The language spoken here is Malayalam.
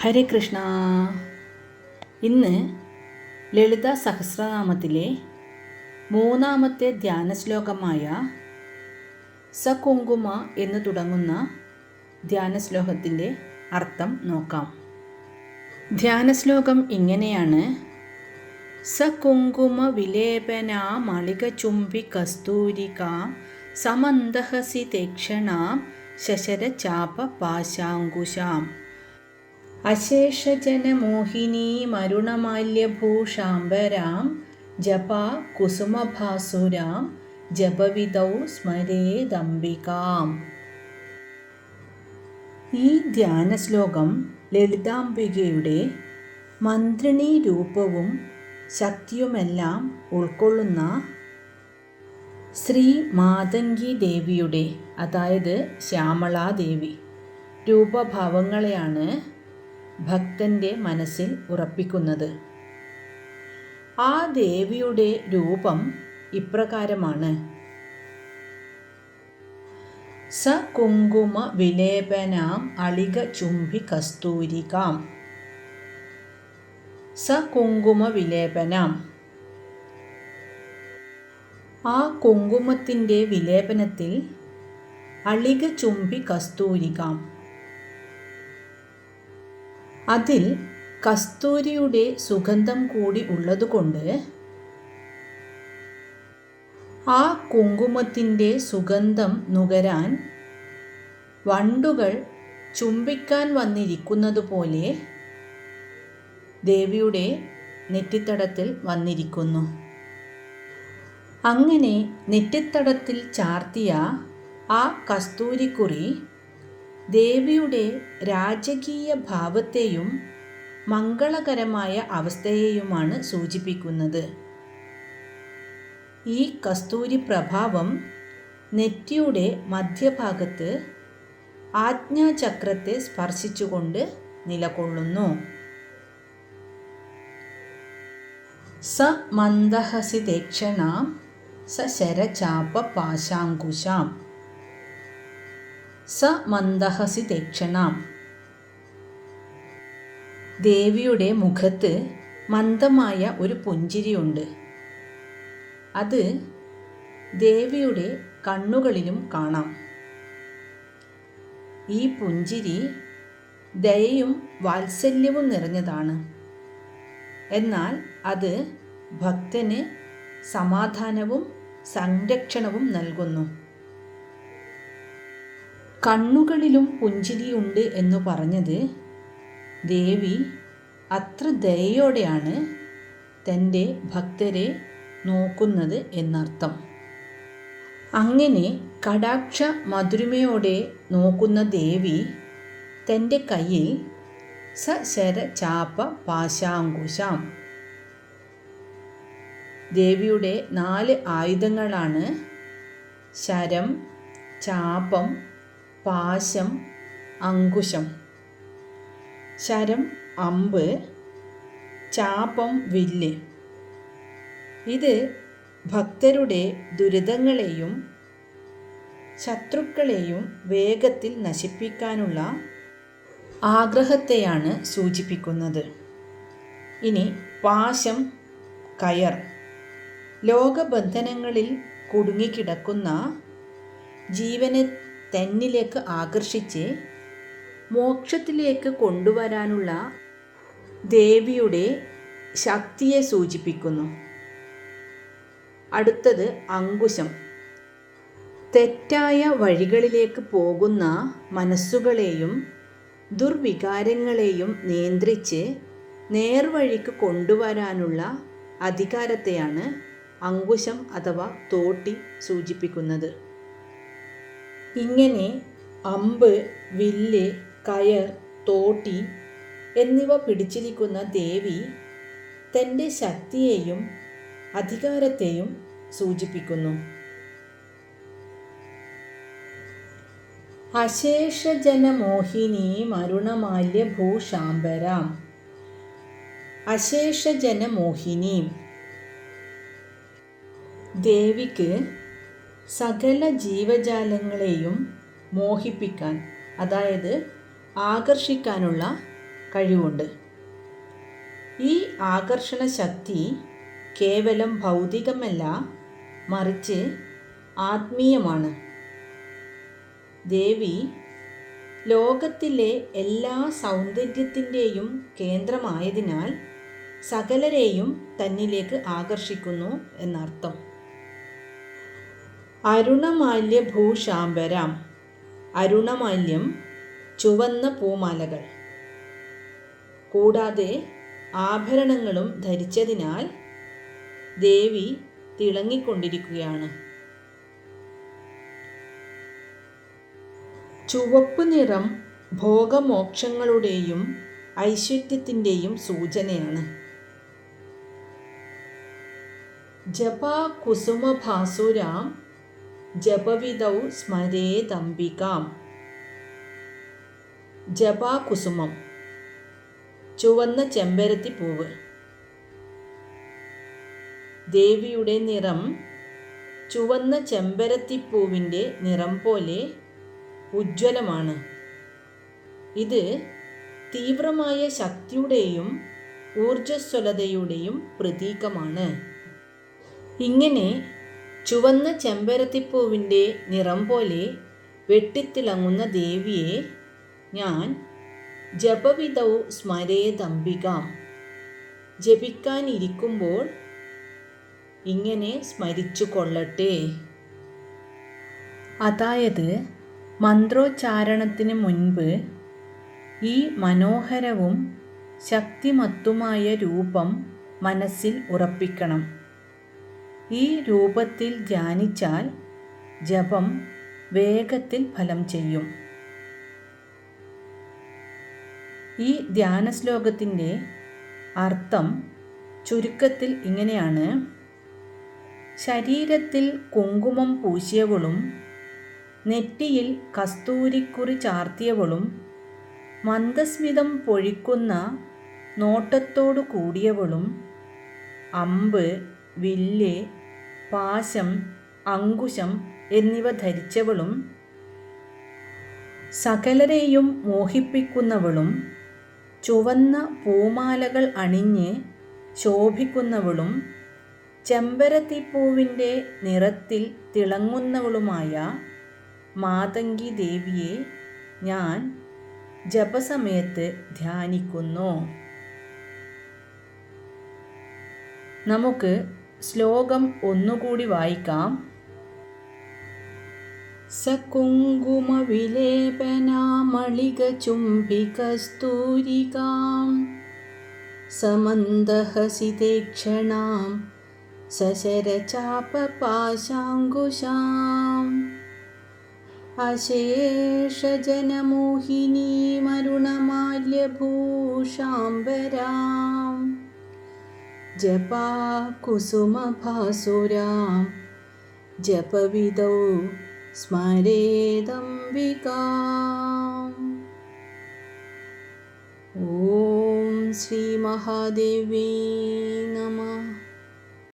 ഹരേ കൃഷ്ണ. ഇന്ന് ലളിത സഹസ്രനാമത്തിലെ മൂന്നാമത്തെ ധ്യാന ശ്ലോകമായ സകുങ്കുമ എന്ന് തുടങ്ങുന്ന ധ്യാന ശ്ലോകത്തിന്റെ അർത്ഥം നോക്കാം. ധ്യാന ശ്ലോകം ഇങ്ങനെയാണ്. സകുങ്കുമ വിലേപന മളിക ചുംബി കസ്തൂരിക സമന്തഹസി തേക്ഷണാം ശശര ചാപ പാശാങ്കുശാം അശേഷജനമോഹിനീമരുണമാല്യഭൂഷാംബരാം ജപ കുസുമഭാസുരാം ജപവിധൗ സ്മരേദംബികാം ഈ ധ്യാന ശ്ലോകം ലളിതാംബികയുടെ മന്ത്രിണി രൂപവും ശക്തിയുമെല്ലാം ഉൾക്കൊള്ളുന്ന ശ്രീ മാതങ്കി ദേവിയുടെ അതായത് ശ്യാമളാദേവി രൂപഭാവങ്ങളെയാണ് ഭക്തന്റെ മനസ്സിൽ ഉറപ്പിക്കുന്നത്. ആ ദേവിയുടെ രൂപം ഇപ്രകാരമാണ്. സ കുങ്കുമ വിലേപനാം അളിക ചുംബി കസ്തൂരികാം. സ കുങ്കുമ വിലേപനാം ആ കുങ്കുമത്തിന്റെ വിലേപനത്തിൽ അളിക ചുംബി കസ്തൂരികാം. അതിൽ കസ്തൂരിയുടെ സുഗന്ധം കൂടി ഉള്ളതുകൊണ്ട് ആ കുങ്കുമത്തിന്റെ സുഗന്ധം നുകരാൻ വണ്ടുകൾ ചുംബിക്കാൻ വന്നിരിക്കുന്നത് പോലെ ദേവിയുടെ നെറ്റിത്തടത്തിൽ വന്നിരിക്കുന്നു. അങ്ങനെ നെറ്റിത്തടത്തിൽ ചാർത്തിയ ആ കസ്തൂരിക്കുറി ദേവിയുടെ രാജകീയ ഭാവത്തെയും മംഗളകരമായ അവസ്ഥയെയുമാണ് സൂചിപ്പിക്കുന്നത്. ഈ കസ്തൂരി പ്രഭാവം നെറ്റിയുടെ മധ്യഭാഗത്ത് ആജ്ഞാചക്രത്തെ സ്പർശിച്ചുകൊണ്ട് നിലകൊള്ളുന്നു. സ മന്ദഹസി ദക്ഷണാം സ ശരചാപ പാശാങ്കുശാം. സ മന്ദഹസി തേക്ഷണാം. ദേവിയുടെ മുഖത്ത് മന്ദമായ ഒരു പുഞ്ചിരിയുണ്ട്. അത് ദേവിയുടെ കണ്ണുകളിലും കാണാം. ഈ പുഞ്ചിരി ദയയും വാത്സല്യവും നിറഞ്ഞതാണ്. എന്നാൽ അത് ഭക്തന് സമാധാനവും സംരക്ഷണവും നൽകുന്നു. കണ്ണുകളിലും പുഞ്ചിരിയുണ്ട് എന്ന് പറഞ്ഞത് ദേവി അത്ര ദയയോടെയാണ് തന്റെ ഭക്തരെ നോക്കുന്നത് എന്നർത്ഥം. അങ്ങനെ കടാക്ഷ മധുരിമയോടെ നോക്കുന്ന ദേവി തന്റെ കയ്യിൽ സ ശര ചാപ പാശാങ്കുശാം. ദേവിയുടെ നാല് ആയുധങ്ങളാണ് ശരം ചാപം പാശം അങ്കുശം. ശരം അമ്പ്. ചാപം വില്ല്. ഇത് ഭക്തരുടെ ദുരിതങ്ങളെയും ശത്രുക്കളെയും വേഗത്തിൽ നശിപ്പിക്കാനുള്ള ആഗ്രഹത്തെയാണ് സൂചിപ്പിക്കുന്നത്. ഇനി പാശം കയർ. ലോകബന്ധനങ്ങളിൽ കുടുങ്ങിക്കിടക്കുന്ന ജീവനെ തന്നിലേക്ക് ആകർഷിച്ച് മോക്ഷത്തിലേക്ക് കൊണ്ടുവരാനുള്ള ദേവിയുടെ ശക്തിയെ സൂചിപ്പിക്കുന്നു. അടുത്തത് അങ്കുശം. തെറ്റായ വഴികളിലേക്ക് പോകുന്ന മനസ്സുകളെയും ദുർവികാരങ്ങളെയും നിയന്ത്രിച്ച് നേർവഴിക്ക് കൊണ്ടുവരാനുള്ള അധികാരത്തെയാണ് അങ്കുശം അഥവാ തോട്ടി സൂചിപ്പിക്കുന്നത്. ഇങ്ങനെ അമ്പ് വില്ല് കയർ തോട്ടി എന്നിവ പിടിച്ചിരിക്കുന്ന ദേവി തന്റെ ശക്തിയെയും അധികാരത്തെയും സൂചിപ്പിക്കുന്നു. അശേഷജനമോഹിനി മരുണമാല്യഭൂഷാംബരാം അശേഷജനമോഹിനി. ദേവിക്ക് സകല ജീവജാലങ്ങളെയും മോഹിപ്പിക്കാൻ അതായത് ആകർഷിക്കാനുള്ള കഴിവുണ്ട്. ഈ ആകർഷണ ശക്തി കേവലം ഭൗതികമല്ല മറിച്ച് ആത്മീയമാണ്. ദേവി ലോകത്തിലെ എല്ലാ സൗന്ദര്യത്തിന്റെയും കേന്ദ്രമായതിനാൽ സകലരെയും തന്നിലേക്ക് ആകർഷിക്കുന്നു എന്നർത്ഥം. അരുണമാല്യ ഭൂഷാംബരാം അരുണമാല്യം ചുവന്ന പൂമാലകൾ. കൂടാതെ ആഭരണങ്ങളും ധരിച്ചതിനാൽ ദേവി തിളങ്ങിക്കൊണ്ടിരിക്കുകയാണ്. ചുവപ്പ് നിറം ഭോഗമോക്ഷങ്ങളുടെയും ഐശ്വര്യത്തിന്റെയും സൂചനയാണ്. ജപ കുസുമഭാസുരാം ജപവിധൗ സ്മരേതംബികാം ജപാകുസുമം. ചുവന്ന ചെമ്പരത്തി പൂവ്. ദേവിയുടെ നിറം ചുവന്ന ചെമ്പരത്തിപ്പൂവിന്റെ നിറം പോലെ ഉജ്ജ്വലമാണ്. ഇത് തീവ്രമായ ശക്തിയുടെയും ഊർജസ്വലതയുടെയും പ്രതീകമാണ്. ഇങ്ങനെ ചുവന്ന ചെമ്പരത്തിപ്പൂവിന്റെ നിറം പോലെ വെട്ടിത്തിളങ്ങുന്ന ദേവിയെ ഞാൻ ജപവിധൗ സ്മരേതംബികാം ജപിക്കാനിരിക്കുമ്പോൾ ഇങ്ങനെ സ്മരിച്ചു കൊള്ളട്ടെ അതായത് മന്ത്രോച്ചാരണത്തിന് മുൻപ് ഈ മനോഹരവും ശക്തിമത്തുമായ രൂപം മനസ്സിൽ ഉറപ്പിക്കണം. ഈ രൂപത്തിൽ ധ്യാനിച്ചാൽ ജപം വേഗത്തിൽ ഫലം ചെയ്യും. ഈ ധ്യാന ശ്ലോകത്തിന്റെ അർത്ഥം ചുരുക്കത്തിൽ ഇങ്ങനെയാണ്. ശരീരത്തിൽ കുങ്കുമം പൂശിയവളും നെറ്റിയിൽ കസ്തൂരിക്കുറി ചാർത്തിയവളും മന്ദസ്മിതം പൊഴിക്കുന്ന നോട്ടത്തോടു കൂടിയവളും അമ്പ് വില്ല് പാശം അങ്കുശം എന്നിവ ധരിച്ചവളും സകലരെയും മോഹിപ്പിക്കുന്നവളും ചുവന്ന പൂമാലകൾ അണിഞ്ഞ് ശോഭിക്കുന്നവളും ചെമ്പരത്തിപ്പൂവിന്റെ നിറത്തിൽ തിളങ്ങുന്നവളുമായ മാതങ്കി ദേവിയെ ഞാൻ ജപസമയത്ത് ധ്യാനിക്കുന്നു. നമുക്ക് ശ്ലോകം ഒന്നുകൂടി വായിക്കാം. സകുങ്കുമവിലേപനാമളികചുംബികസ്തൂരികാം സമന്ദഹസിതേക്ഷണാം സശരചാപപാശാങ്കുശാം. അശേഷജനമോഹിനീമരുണമാല്യഭൂഷാംബരാം. जपाकुसुमभासुरा जपविदौ स्मरेदम्बिका ॐ श्रीमहादेवी नमः